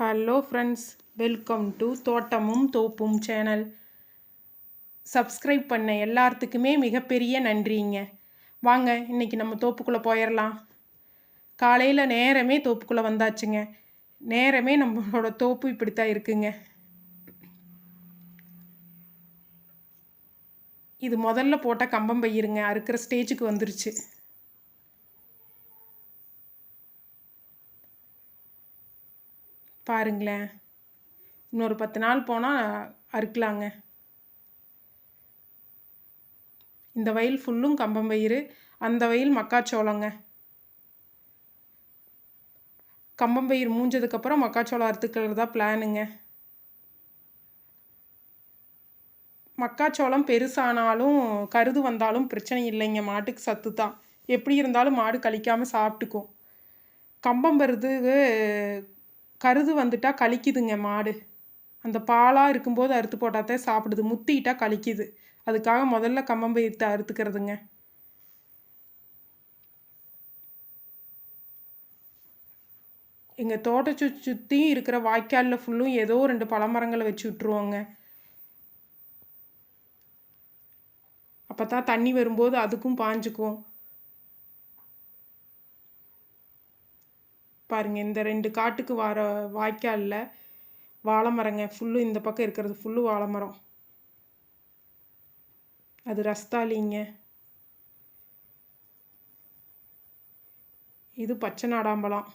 Hello friends welcome to தோட்டமும் தோப்பும் channel subscribe பண்ண எல்லாத்துக்குமே மிகப்பெரிய நன்றிங்க. வாங்க இன்றைக்கி நம்ம தோப்புக்குள்ளே போயிடலாம் காலையில் நேரமே தோப்புக்குள்ளே வந்தாச்சுங்க. நேரமே நம்மளோட தோப்பு இப்படித்தான் இருக்குங்க. இது முதல்ல போட்டால் கம்பம் பயிருங்க அறுக்கிற ஸ்டேஜுக்கு வந்துருச்சு. பாருங்களேன். இன்னொரு பத்து நாள் போனால் அறுக்கலாங்க. இந்த வயல் ஃபுல்லும் கம்பம் பயிர் அந்த வயல் மக்காச்சோளங்க. கம்பம்பயிர் மூஞ்சதுக்கப்புறம் மக்காச்சோளம் அறுத்துக்கிறது தான் பிளானுங்க மக்காச்சோளம் பெருசானாலும் கருது வந்தாலும் பிரச்சனை இல்லைங்க. மாட்டுக்கு சத்து தான். எப்படி இருந்தாலும் மாடு கழிக்காமல் சாப்பிட்டுக்கும். கம்பம் பருது கருது வந்துட்டால் கழிக்குதுங்க மாடு. அந்த பாலாக இருக்கும்போது அறுத்து போட்டாத்தே சாப்பிடுது. முத்திட்டா கழிக்குது. அதுக்காக முதல்ல கம்பம்பயிர்த்து அறுத்துக்கிறதுங்க. எங்கள் தோட்டச்சு சுற்றியும் இருக்கிற வாய்க்காலில் ஃபுல்லும் ஏதோ ரெண்டு பழமரங்களை வச்சு விட்ருவோங்க அப்போ தான் தண்ணி வரும்போது அதுக்கும் பாஞ்சுக்கும். பாருங்கள் இந்த ரெண்டு காட்டுக்கு வர வாய்க்காலில் வாழை மரங்க ஃபுல்லு இந்த பக்கம் இருக்கிறது ஃபுல்லு வாழை மரம் அது ரஸ்தாலிங்க. இது பச்சை நாடாம்பழம்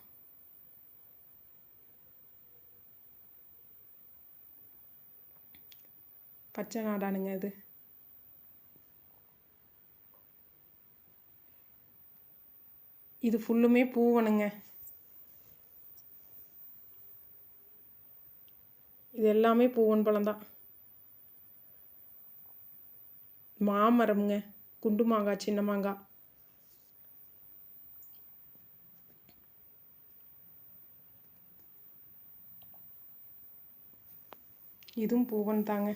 பச்சை நாடானுங்க அது இது ஃபுல்லுமே பூவனுங்க. இது எல்லாமே பூவன் பழம்தான் மாமரம்ங்க. குண்டு மாங்காய் சின்ன மாங்காய் இதுவும் பூவன் தாங்க.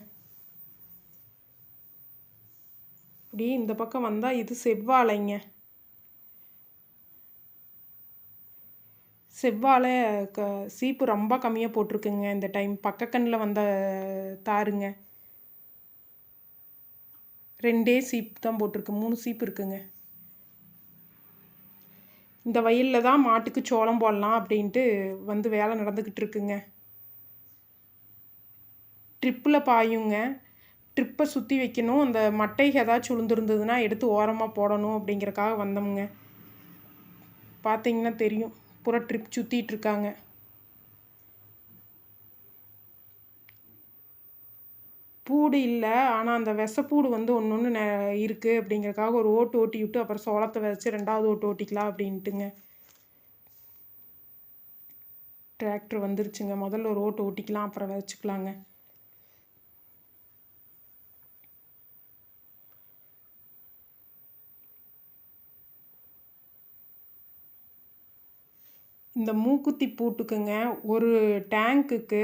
அப்படியே இந்த பக்கம் வந்தால் இது செவ்வாழைங்க. செவ்வாழை க சீப்பு ரொம்ப கம்மியாக போட்டிருக்குங்க. இந்த டைம் பக்கக்கண்ணில் வந்த தாருங்க. ரெண்டே சீப் தான் போட்டிருக்கு. மூணு சீப்பு இருக்குங்க. இந்த வயலில் தான் மாட்டுக்கு சோளம் போடலாம் அப்படின்ட்டு வந்து வேலை நடந்துக்கிட்டு இருக்குங்க. ட்ரிப்பில் பாயுங்க. ட்ரிப்பை சுற்றி வைக்கணும். அந்த மட்டை ஏதாச்சும் உளுந்துருந்ததுன்னா எடுத்து ஓரமாக போடணும் அப்படிங்கிறக்காக வந்தோமுங்க. பார்த்தீங்கன்னா தெரியும். பூரா ட்ரிப் சுற்றிட்டு இருக்காங்க பூடு இல்லை ஆனால் அந்த விசப்பூடு வந்து ஒன்று ஒன்று நெ இருக்குது அப்படிங்கிறக்காக ஒரு ஓட்டு ஓட்டி விட்டு அப்புறம் சோளத்தை வச்சு ரெண்டாவது ஓட்டு ஓட்டிக்கலாம் அப்படின்ட்டுங்க. டிராக்டர் வந்துருச்சுங்க. முதல்ல ஒரு ஓட்டு ஓட்டிக்கலாம் அப்புறம் வச்சுக்கலாங்க. இந்த மூக்குத்தி பூட்டுக்குங்க. ஒரு டேங்க்குக்கு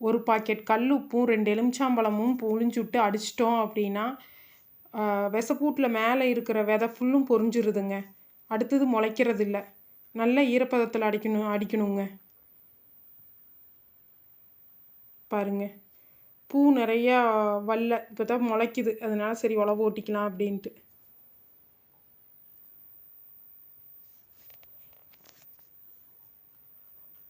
ஒரு பாக்கெட் கல் உப்பும் ரெண்டு எலுமிச்சாம்பழமும் புழிஞ்சு விட்டு அடிச்சிட்டோம் அப்படின்னா விசப்பூட்டில் மேலே இருக்கிற விதை ஃபுல்லும் பொறிஞ்சிருதுங்க அடுத்தது முளைக்கிறது இல்லை நல்ல ஈரப்பதத்தில் அடிக்கணும் அடிக்கணுங்க. பாருங்க. பூ நிறையா வல்ல இப்போ தான் முளைக்குது. அதனால சரி உழவு ஓட்டிக்கலாம் அப்படின்ட்டு.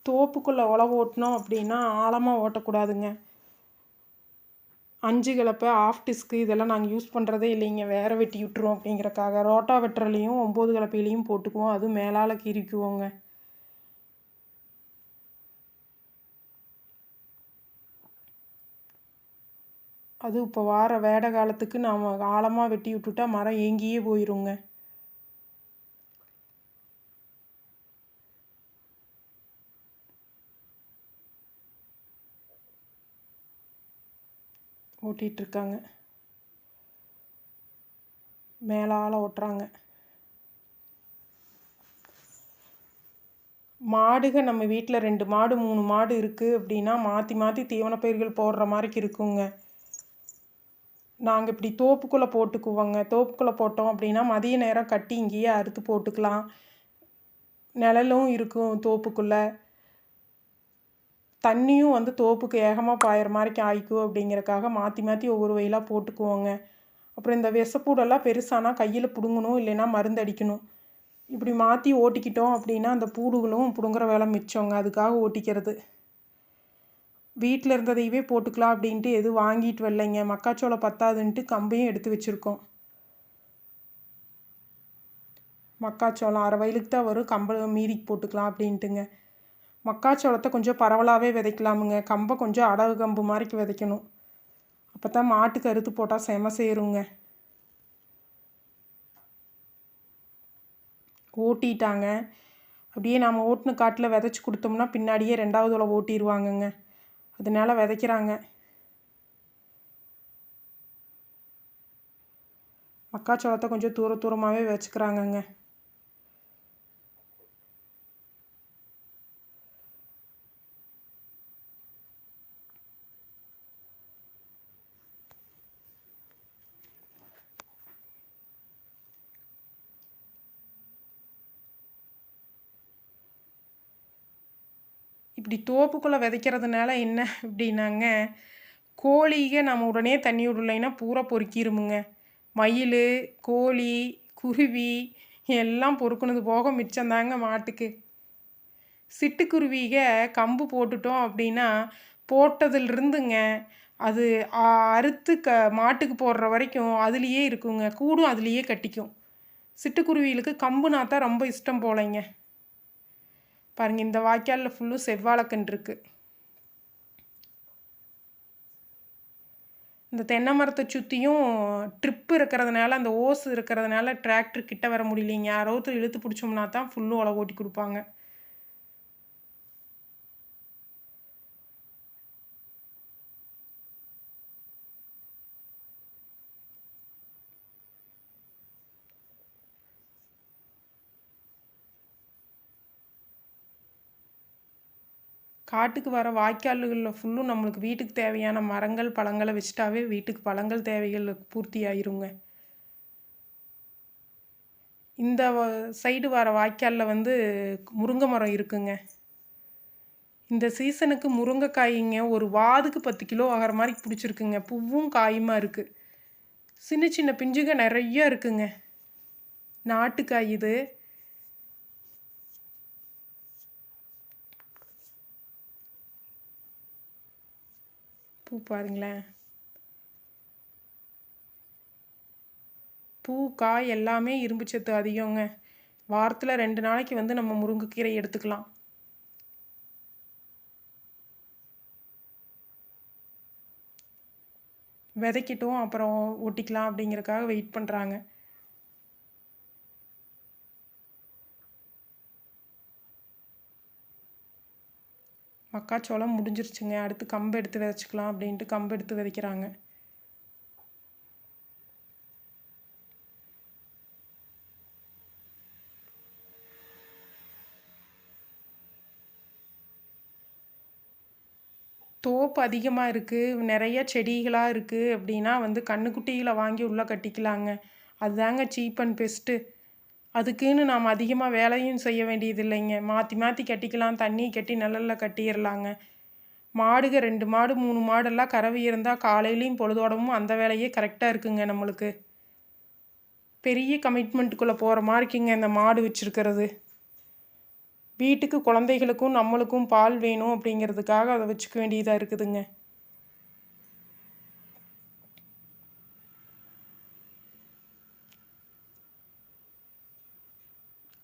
தோப்புக்குள்ளே உழவு ஓட்டினோம் அப்படின்னா ஆழமாக ஓட்டக்கூடாதுங்க. அஞ்சு கிளப்பை ஆஃப் டிஸ்க்கு இதெல்லாம் நாங்கள் யூஸ் பண்ணுறதே இல்லைங்க. வேற வெட்டி விட்டுருவோம் அப்படிங்கிறக்காக. ரோட்டா வெட்டுறலையும் ஒம்பது கிளப்பையிலையும் போட்டுக்குவோம். அதுவும் மேலால் கீறிக்குவோங்க. அது இப்போ வார வேட காலத்துக்கு நாம் ஆழமாக வெட்டி விட்டுட்டா மரம் ஏங்கியே போயிருங்க. ஓட்டிகிட்ருக்காங்க. மேலால் ஓட்டுறாங்க. மாடுக நம்ம வீட்டில் ரெண்டு மாடு மூணு மாடு இருக்குது அப்படின்னா மாற்றி மாற்றி தீவன பயிர்கள் போடுற மாதிரிக்கு இருக்குங்க. நாங்கள் இப்படி தோப்புக்குள்ளே போட்டுக்குவோங்க. தோப்புக்குள்ளே போட்டோம் அப்படின்னா மதிய நேரம் கட்டி இங்கேயே அறுத்து போட்டுக்கலாம். நிழலும் இருக்கும் தோப்புக்குள்ளே. தண்ணியும் வந்து தோப்புக்கு ஏகமாக பாயிற மாதிரிக்கு ஆயிக்கும் அப்படிங்கிறக்காக மாற்றி மாற்றி ஒவ்வொரு வயலாக போட்டுக்குவோங்க. அப்புறம் இந்த விஷப்பூடெல்லாம் பெருசானா கையில் பிடுங்கணும் இல்லைன்னா மருந்து அடிக்கணும். இப்படி மாற்றி ஓட்டிக்கிட்டோம் அப்படின்னா அந்த பூடுகளும் பிடுங்குற வேலை மிச்சங்க. அதுக்காக ஓட்டிக்கிறது. வீட்டில் இருந்ததையவே போட்டுக்கலாம் அப்படின்ட்டு எதுவும் வாங்கிட்டு வரலைங்க. மக்காச்சோளம் பத்தாதுன்ட்டு கம்பையும் எடுத்து வச்சுருக்கோம். மக்காச்சோளம் அரை வயலுக்கு தான் வரும். கம்பளம் மீதிக்கு போட்டுக்கலாம் அப்படின்ட்டுங்க. மக்காச்சோளத்தை கொஞ்சம் பரவலாகவே விதைக்கலாமுங்க. கம்பை கொஞ்சம் அடகு கம்பு மாதிரிக்கு விதைக்கணும். அப்போ தான் மாட்டுக்கு அறுத்து போட்டால் செம சேருங்க. ஓட்டிட்டாங்க. அப்படியே நாம் ஓட்டின காட்டில் விதைச்சி கொடுத்தோம்னா பின்னாடியே ரெண்டாவது உள்ள ஓட்டிடுவாங்கங்க அதனால விதைக்கிறாங்க. மக்காச்சோளத்தை கொஞ்சம் தூர தூரமாகவே வச்சுக்கிறாங்கங்க இப்படி தோப்புக்குள்ளே விதைக்கிறதுனால என்ன அப்படின்னாங்க கோழிக நம்ம உடனே தண்ணி விடலைன்னா பூரா பொறுக்கிருமுங்க. மயில் கோழி குருவி எல்லாம் பொறுக்குனது போக மிச்சந்தாங்க மாட்டுக்கு. சிட்டுக்குருவிக கம்பு போட்டுட்டோம் அப்படின்னா போட்டதிலிருந்துங்க அது அறுத்து க மாட்டுக்கு போடுற வரைக்கும் அதுலேயே இருக்குங்க. கூடும் அதுலேயே கட்டிக்கும். சிட்டுக்குருவிகளுக்கு கம்புனா தான் ரொம்ப இஷ்டம் போலைங்க. பாருங்கள் இந்த வாய்க்காலில் ஃபுல்லும் செவ்வாழைக்கன்று இருக்குது இந்த தென்னை மரத்தை சுற்றியும் ட்ரிப்பு இருக்கிறதுனால அந்த ஓஸ் இருக்கிறதுனால டிராக்டர் கிட்ட வர முடியலைங்க. ஒருத்தர் இழுத்து பிடிச்சோம்னா தான் ஃபுல்லும் உழவு ஓட்டி கொடுப்பாங்க. காட்டுக்கு வர வாய்க்கால்களில் ஃபுல்லும் நம்மளுக்கு வீட்டுக்கு தேவையான மரங்கள் பழங்களை வச்சுட்டாவே வீட்டுக்கு பழங்கள் தேவைகள் பூர்த்தி ஆயிருங்க இந்த சைடு வர வாய்க்காலில் வந்து முருங்கை மரம் இருக்குங்க. இந்த சீசனுக்கு முருங்கைக்காய்ங்க ஒரு வாதுக்கு பத்து கிலோ ஆகிற மாதிரி பிடிச்சிருக்குங்க. பூவும் காயுமா இருக்குது சின்ன சின்ன பிஞ்சுங்க நிறைய இருக்குங்க. நாட்டுக்காய் இது. பூ பாருங்களேன். பூ காய் எல்லாமே இரும்பு சத்து அதிகங்க. வாரத்தில் ரெண்டு நாளைக்கு வந்து நம்ம முருங்கைக்கீரை எடுத்துக்கலாம். விதைக்கிட்டோம் அப்புறம் ஒட்டிக்கலாம் அப்படிங்கிறக்காக வெயிட் பண்ணுறாங்க மக்காச்சோளம் முடிஞ்சிருச்சுங்க. அடுத்து கம்பு எடுத்து விதைச்சிக்கலாம் அப்படின்ட்டு கம்பு எடுத்து விதைக்கிறாங்க. தோப்பு அதிகமாக இருக்குது நிறைய செடிகளாக இருக்குது அப்படின்னா வந்து கண்ணுக்குட்டிகளை வாங்கி உள்ளே கட்டிக்கலாங்க. அதுதாங்க சீப் அண்ட் பெஸ்ட்டு. அதுக்குன்னு நாம் அதிகமாக வேலையும் செய்ய வேண்டியது இல்லைங்க மாற்றி மாற்றி கட்டிக்கலாம். தண்ணி கட்டி நிழலில் கட்டிடலாங்க மாடுக ரெண்டு மாடு மூணு மாடெல்லாம் கறவை இருந்தால் காலையிலையும் பொழுதோடமும் அந்த வேலையே கரெக்டாக இருக்குங்க நம்மளுக்கு. பெரிய கமிட்மெண்ட்டுக்குள்ளே போகிற மாதிரி இருக்குங்க இந்த மாடு வச்சுருக்கிறது. வீட்டுக்கு குழந்தைகளுக்கும் நம்மளுக்கும் பால் வேணும் அப்படிங்கிறதுக்காக அதை வச்சுக்க வேண்டியதாக இருக்குதுங்க.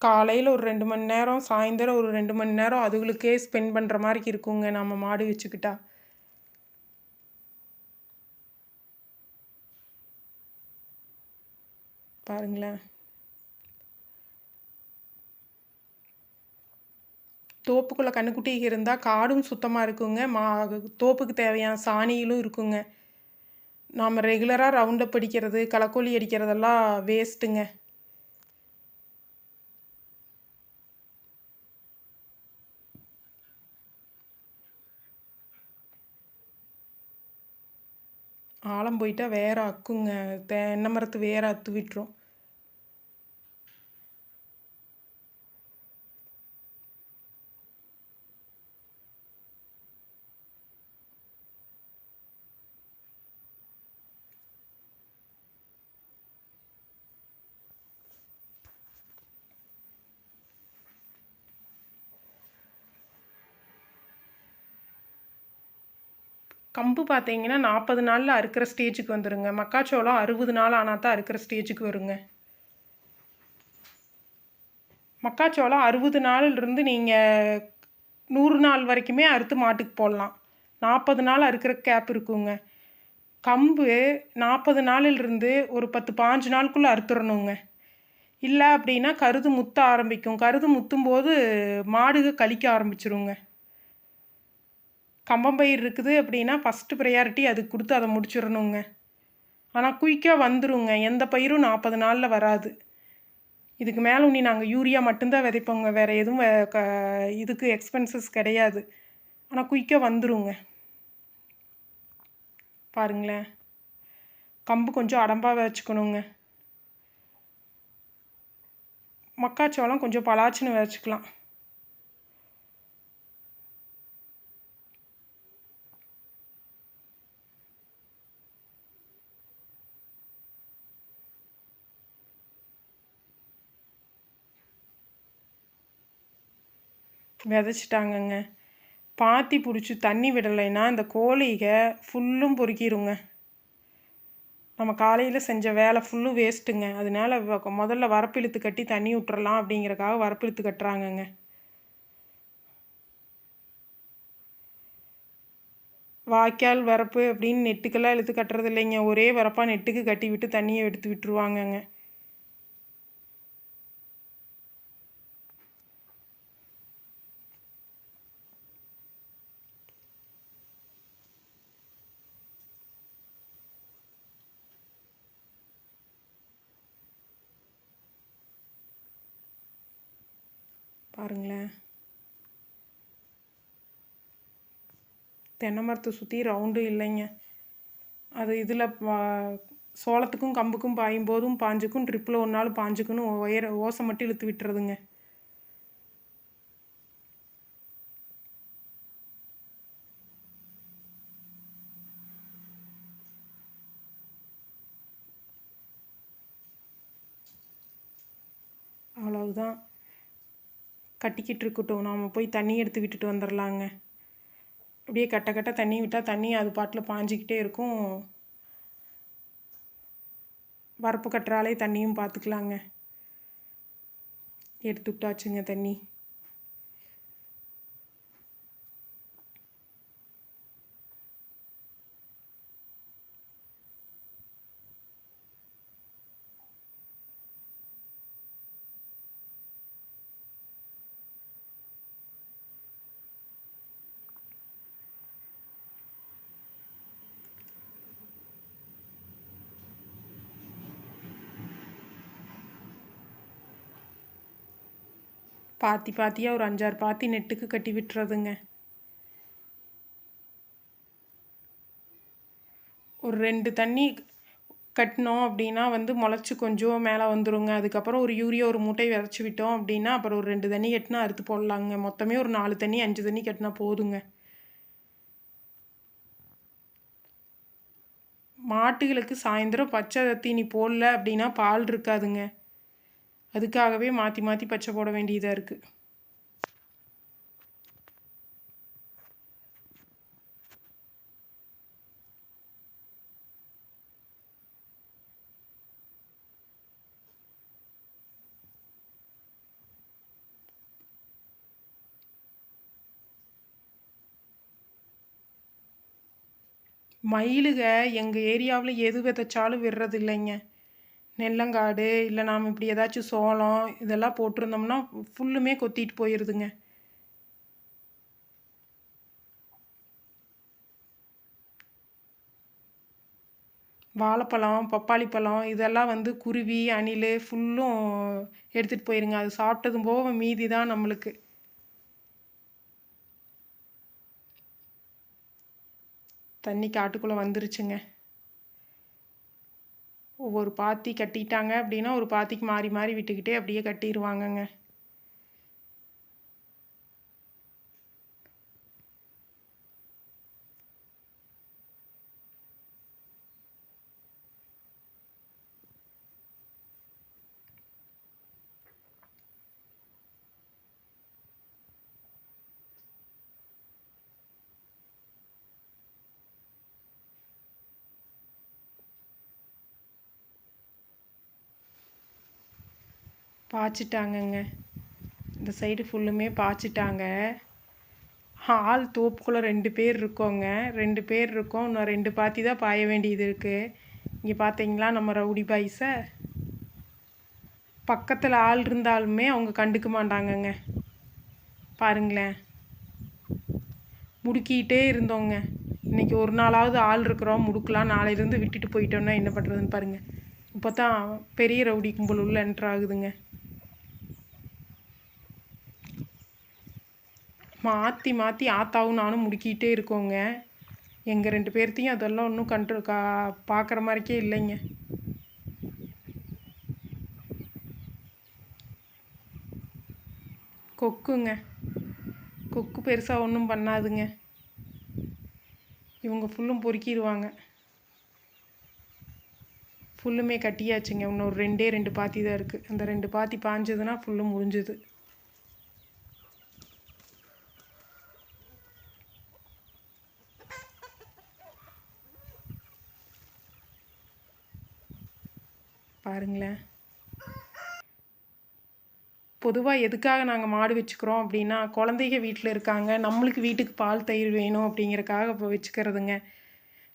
காலையில் ஒரு ரெண்டு மணி நேரம் சாயந்தரம் ஒரு ரெண்டு மணி நேரம் அதுகளுக்கே ஸ்பெண்ட் பண்ணுற மாதிரி இருக்குங்க நம்ம மாடு வச்சுக்கிட்டா. பாருங்களேன். தோப்புக்குள்ளே கண்ணுக்குட்டி இருந்தால் காடும் சுத்தமாக இருக்குங்க. மா தோப்புக்கு தேவையான சாணியிலும் இருக்குங்க. நாம் ரெகுலராக ரவுண்டப் அடிக்கிறது களைக்கோழி அடிக்கிறதெல்லாம் வேஸ்ட்டுங்க ஆழம் போயிட்டால் வேற அக்குங்க தென்னை மரத்து வேற அத்து விட்டுரும் கம்பு பார்த்தீங்கன்னா நாற்பது நாளில் அறுக்கிற ஸ்டேஜுக்கு வந்துடுங்க மக்காச்சோளம் அறுபது நாள் ஆனால் தான் அறுக்கிற ஸ்டேஜுக்கு வருங்க. மக்காச்சோளம் அறுபது நாளிலிருந்து நீங்கள் நூறு நாள் வரைக்குமே அறுத்து மாட்டுக்கு போடலாம். நாற்பது நாள் அறுக்கிற கேப் இருக்குங்க. கம்பு நாற்பது நாளிலிருந்து ஒரு பத்து பாஞ்சு நாளுக்குள்ளே அறுத்துடணுங்க இல்லை அப்படின்னா கருது முத்த ஆரம்பிக்கும். கருது முத்தும் போது மாடுக கழிக்க ஆரம்பிச்சிருங்க. கம்பம்பயிர் இருக்குது அப்படின்னா ஃபஸ்ட்டு ப்ரையாரிட்டி அதுக்கு கொடுத்து அதை முடிச்சிடணுங்க. ஆனால் குயிக்காக வந்துருங்க. எந்த பயிரும் நாற்பது நாளில் வராது. இதுக்கு மேலே உன்னி நாங்கள் யூரியா மட்டும்தான் விதைப்போங்க. வேறு எதுவும் க இதுக்கு எக்ஸ்பென்சஸ் கிடையாது. ஆனால் குயிக்காக வந்துருங்க. பாருங்களேன். கம்பு கொஞ்சம் அடம்பாக வச்சுக்கணுங்க. மக்காச்சோளம் கொஞ்சம் பலாச்சுன்னு வச்சுக்கலாம். விதைச்சிட்டாங்கங்க. பாத்தி பிடிச்சி தண்ணி விடலைன்னா இந்த கோழிக ஃபுல்லும் பொறுக்கிருங்க. நம்ம காலையில் செஞ்ச வேலை ஃபுல்லும் வேஸ்ட்டுங்க. அதனால முதல்ல வரப்பிழுத்து கட்டி தண்ணி விட்டுறலாம் அப்படிங்கிறக்காக வரப்பிழுத்து கட்டுறாங்கங்க. வாய்க்கால் வரப்பு அப்படின்னு நெட்டுக்கெல்லாம் இழுத்து கட்டுறது இல்லைங்க. ஒரே வரப்பாக நெட்டுக்கு கட்டி விட்டு தண்ணியை எடுத்து விட்டுருவாங்கங்க. பாருங்களேன். தென்னை மரத்தை சுற்றி ரவுண்டு இல்லைங்க. அது இதில் சோளத்துக்கும் கம்புக்கும் பாயும் போதும் பாஞ்சுக்கும் ட்ரிப்பில் ஒரு நாள் பாஞ்சுக்குன்னு ஒயர ஓசை மட்டும் இழுத்து விட்டுறதுங்க. அவ்வளவுதான். கட்டிக்கிட்டு இருக்கட்டும் நாம் போய் தண்ணி எடுத்து விட்டுட்டு வந்துடலாங்க அப்படியே கட்ட கட்ட தண்ணி விட்டால் தண்ணி அது பாட்டில் பாஞ்சிக்கிட்டே இருக்கும். வரப்பு கட்டுறாலே தண்ணியும் பார்த்துக்கலாங்க எடுத்து விட்டாச்சுங்க தண்ணி. பாத்தி பாத்தியாக ஒரு அஞ்சாறு பாத்தி நெட்டுக்கு கட்டி விட்டுறதுங்க. ஒரு ரெண்டு தண்ணி கட்டினோம் அப்படின்னா வந்து முளைச்சி கொஞ்சம் மேலே வந்துருங்க. அதுக்கப்புறம் ஒரு யூரியா ஒரு மூட்டை விதைச்சி விட்டோம் அப்படின்னா அப்புறம் ஒரு ரெண்டு தண்ணி கட்டினா அறுத்து போடலாங்க. மொத்தமே ஒரு நாலு தண்ணி அஞ்சு தண்ணி கட்டினா போதுங்க. மாட்டுகளுக்கு சாயந்தரம் பச்சை தீனி போடல அப்படின்னா பால் இருக்காதுங்க. அதுக்காகவே மாற்றி மாற்றி பச்சை போட வேண்டியதாக இருக்குது மயிலுக எங்கள் ஏரியாவில் எது விதைச்சாலும் விடுறது இல்லைங்க நெல்லங்காடு இல்லை நாம் இப்படி ஏதாச்சும் சோளம் இதெல்லாம் போட்டிருந்தோம்னா ஃபுல்லுமே கொத்திட்டு போயிடுதுங்க வாழைப்பழம் பப்பாளி பழம் இதெல்லாம் வந்து குருவி அணில் ஃபுல்லும் எடுத்துகிட்டு போயிருங்க. அது சாப்பிட்டதும் போக மீதி தான் நம்மளுக்கு. தண்ணி காட்டுக்குள்ளே வந்துருச்சுங்க. ஒவ்வொரு பாத்தி கட்டிட்டாங்க அப்படின்னா ஒரு பாத்திக்கு மாறி மாறி விட்டுக்கிட்டே அப்படியே கட்டிடுவாங்கங்க பாய்ச்சிட்டாங்கங்க. இந்த சைடு ஃபுல்லுமே பாய்ச்சிட்டாங்க. ஆள் தோப்புக்குள்ளே ரெண்டு பேர் இருக்கோங்க. ரெண்டு பேர் இருக்கோம். இன்னும் ரெண்டு பாத்தி தான் பாய வேண்டியது இருக்குது இங்கே பார்த்தீங்களா நம்ம ரவுடி பாய்ஸை? பக்கத்தில் ஆள் இருந்தாலுமே அவங்க கண்டுக்க மாட்டாங்கங்க. பாருங்களேன். முடுக்கிட்டே இருந்தோங்க. இன்னைக்கு ஒரு நாளாவது ஆள் இருக்கிறோம். முடுக்கலாம். நாளையிலேருந்து விட்டுட்டு போயிட்டோன்னா என்ன பண்ணுறதுன்னு பாருங்கள் இப்போ தான் பெரிய ரவுடி கும்பல் உள்ள என்ட்ரு ஆகுதுங்க. மாற்றி மாற்றி ஆத்தாவும் நானும் முடுக்கிட்டே இருக்கோங்க. எங்கள் ரெண்டு பேர்த்தையும் அதெல்லாம் ஒன்றும் கண்ட்ரோ கா பார்க்குற மாதிரிக்கே இல்லைங்க. கொக்குங்க. கொக்கு பெருசாக ஒன்றும் பண்ணாதுங்க. இவங்க ஃபுல்லும் பொறுக்கிடுவாங்க ஃபுல்லுமே கட்டியாச்சுங்க. இன்னொரு ரெண்டே ரெண்டு பாத்தி தான் இருக்குது அந்த ரெண்டு பாத்தி பாஞ்சதுன்னா ஃபுல்லும் முடிஞ்சுது பாருங்களேன். பொதுவாக எதுக்காக நாங்கள் மாடு வச்சுக்கிறோம் அப்படின்னா குழந்தைங்க வீட்டில் இருக்காங்க நம்மளுக்கு வீட்டுக்கு பால் தயிர் வேணும் அப்படிங்கிறக்காக இப்போ வச்சுக்கிறதுங்க.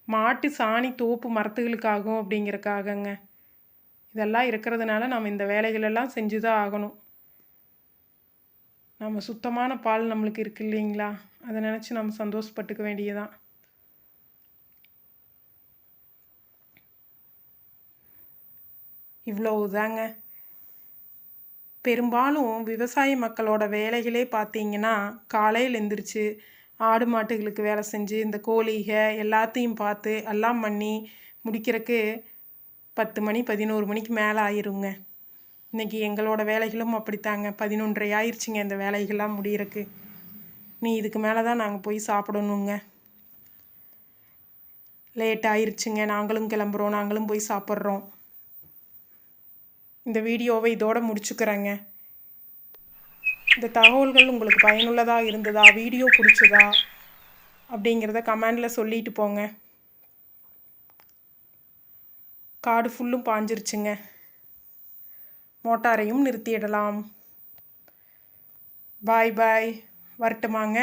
மாட்டு சாணி தோப்பு மரத்துகளுக்காகும் அப்படிங்கிறக்காகங்க இதெல்லாம் இருக்கிறதுனால நம்ம இந்த வேலைகளெல்லாம் செஞ்சு தான் ஆகணும். நம்ம சுத்தமான பால் நம்மளுக்கு இருக்கு இல்லைங்களா? அதை நினச்சி நம்ம சந்தோஷப்பட்டுக்க வேண்டியதான் இவ்வளவுதாங்க பெரும்பாலும் விவசாய மக்களோட வேலைகளே பார்த்தீங்கன்னா காலையில் எந்திரிச்சு ஆடு மாட்டுகளுக்கு வேலை செஞ்சு இந்த கோழிக எல்லாத்தையும் பார்த்து எல்லாம் பண்ணி முடிக்கிறக்கு பத்து மணி பதினோரு மணிக்கு மேலே ஆயிருங்க. இன்னைக்கு எங்களோட வேலைகளும் அப்படித்தாங்க. பதினொன்றரை ஆயிடுச்சுங்க இந்த வேலைகள்லாம் முடிகிறக்கு நீ இதுக்கு மேலே தான் நாங்கள் போய் சாப்பிடணுங்க. லேட் ஆயிடுச்சுங்க நாங்களும் கிளம்புறோம். நாங்களும் போய் சாப்பிட்றோம். இந்த வீடியோவை இதோட முடிச்சுக்கிறேங்க. இந்த தகவல்கள் உங்களுக்கு பயனுள்ளதாக இருந்ததா வீடியோ பிடிச்சதா அப்படிங்கிறத கமெண்டில் சொல்லிட்டு போங்க. காடு ஃபுல்லும் பாஞ்சிருச்சுங்க. மோட்டாரையும் நிறுத்திடலாம். பாய் பாய். வரட்டுமாங்க.